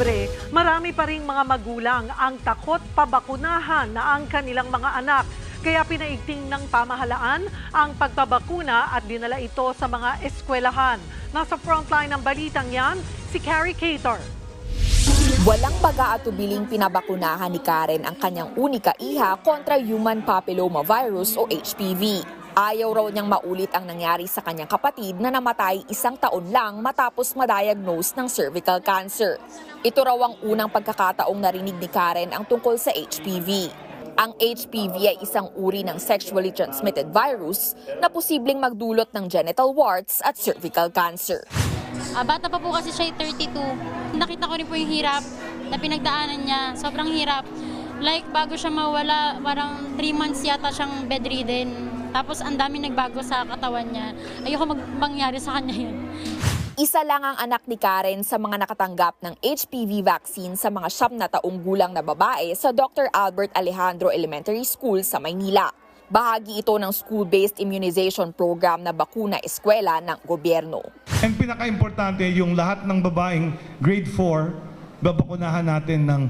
libre, marami pa ring mga magulang ang takot pabakunahan na ang kanilang mga anak. Kaya pinaigting ng pamahalaan ang pagpabakuna at dinala ito sa mga eskwelahan. Nasa frontline ng balitang yan, si Carrie Cator. Walang pag-aatubiling pinabakunahan ni Karen ang kanyang unika iha kontra human papilloma virus o HPV. Ayaw raw niyang maulit ang nangyari sa kanyang kapatid na namatay isang taon lang matapos ma-diagnose ng cervical cancer. Ito raw ang unang pagkakataong narinig ni Karen ang tungkol sa HPV. Ang HPV ay isang uri ng sexually transmitted virus na posibleng magdulot ng genital warts at cervical cancer. Ah, bata pa po kasi siya, 32. Nakita ko rin po yung hirap na pinagdaanan niya. Sobrang hirap. Like, bago siya mawala, parang 3 months yata siyang bedridden. Tapos, ang dami nagbago sa katawan niya. Ayoko mag mangyari sa kanya yun. Isa lang ang anak ni Karen sa mga nakatanggap ng HPV vaccine sa mga siyam na taong gulang na babae sa Dr. Albert Alejandro Elementary School sa Maynila. Bahagi ito ng school-based immunization program na bakuna eskwela ng gobyerno. And pinaka-importante, yung lahat ng babaeng grade 4, babakunahan natin ng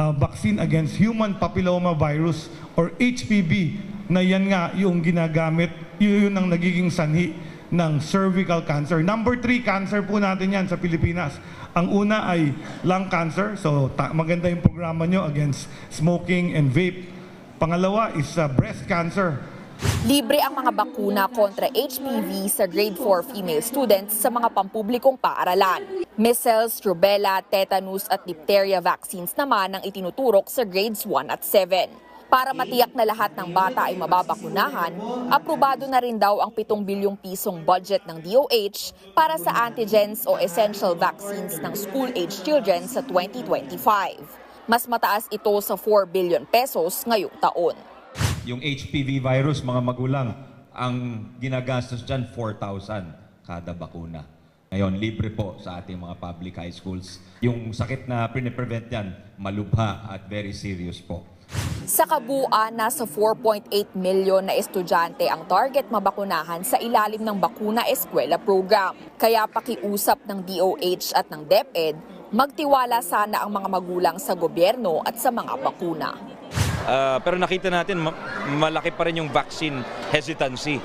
uh, vaccine against human papilloma virus or HPV na yan nga yung ginagamit, yun, ang nagiging sanhi ng cervical cancer. Number 3 cancer po natin yan sa Pilipinas. Ang una ay lung cancer, so maganda yung programa nyo against smoking and vape. Pangalawa is uh, breast cancer. Libre ang mga bakuna kontra HPV sa grade 4 female students sa mga pampublikong paaralan. Measles, rubella, tetanus at diphtheria vaccines naman ang itinuturok sa grades 1 at 7. Para matiyak na lahat ng bata ay mababakunahan, aprobado na rin daw ang 7 bilyong pisong budget ng DOH para sa antigens o essential vaccines ng school-age children sa 2025. Mas mataas ito sa 4 billion pesos ngayong taon. Yung HPV virus, mga magulang, ang ginagastos dyan, 4,000 kada bakuna. Ngayon, libre po sa ating mga public high schools. Yung sakit na piniprevent yan, malubha at very serious po. Sa kabuuan, nasa 4.8 milyon na estudyante ang target mabakunahan sa ilalim ng Bakuna Eskwela program. Kaya pakiusap ng DOH at ng DepEd, magtiwala sana ang mga magulang sa gobyerno at sa mga bakuna. Ah, pero nakita natin ma- malaki pa rin yung vaccine hesitancy.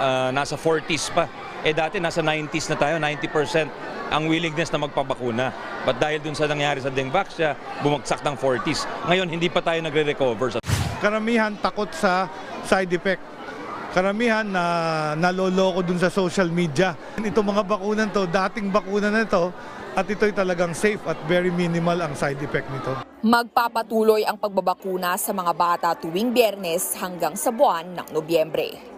Ah, nasa 40s pa. Eh dati nasa 90s na tayo, 90% ang willingness na magpabakuna. But dahil dun sa nangyari sa Dengvax, siya bumagsak ng 40s. Ngayon, hindi pa tayo nagre-recover. Sa karamihan takot sa side effect. Karamihan na naloloko dun sa social media. Ito mga bakunan to, dating bakuna na ito, at ito'y talagang safe at very minimal ang side effect nito. Magpapatuloy ang pagbabakuna sa mga bata tuwing biyernes hanggang sa buwan ng Nobyembre.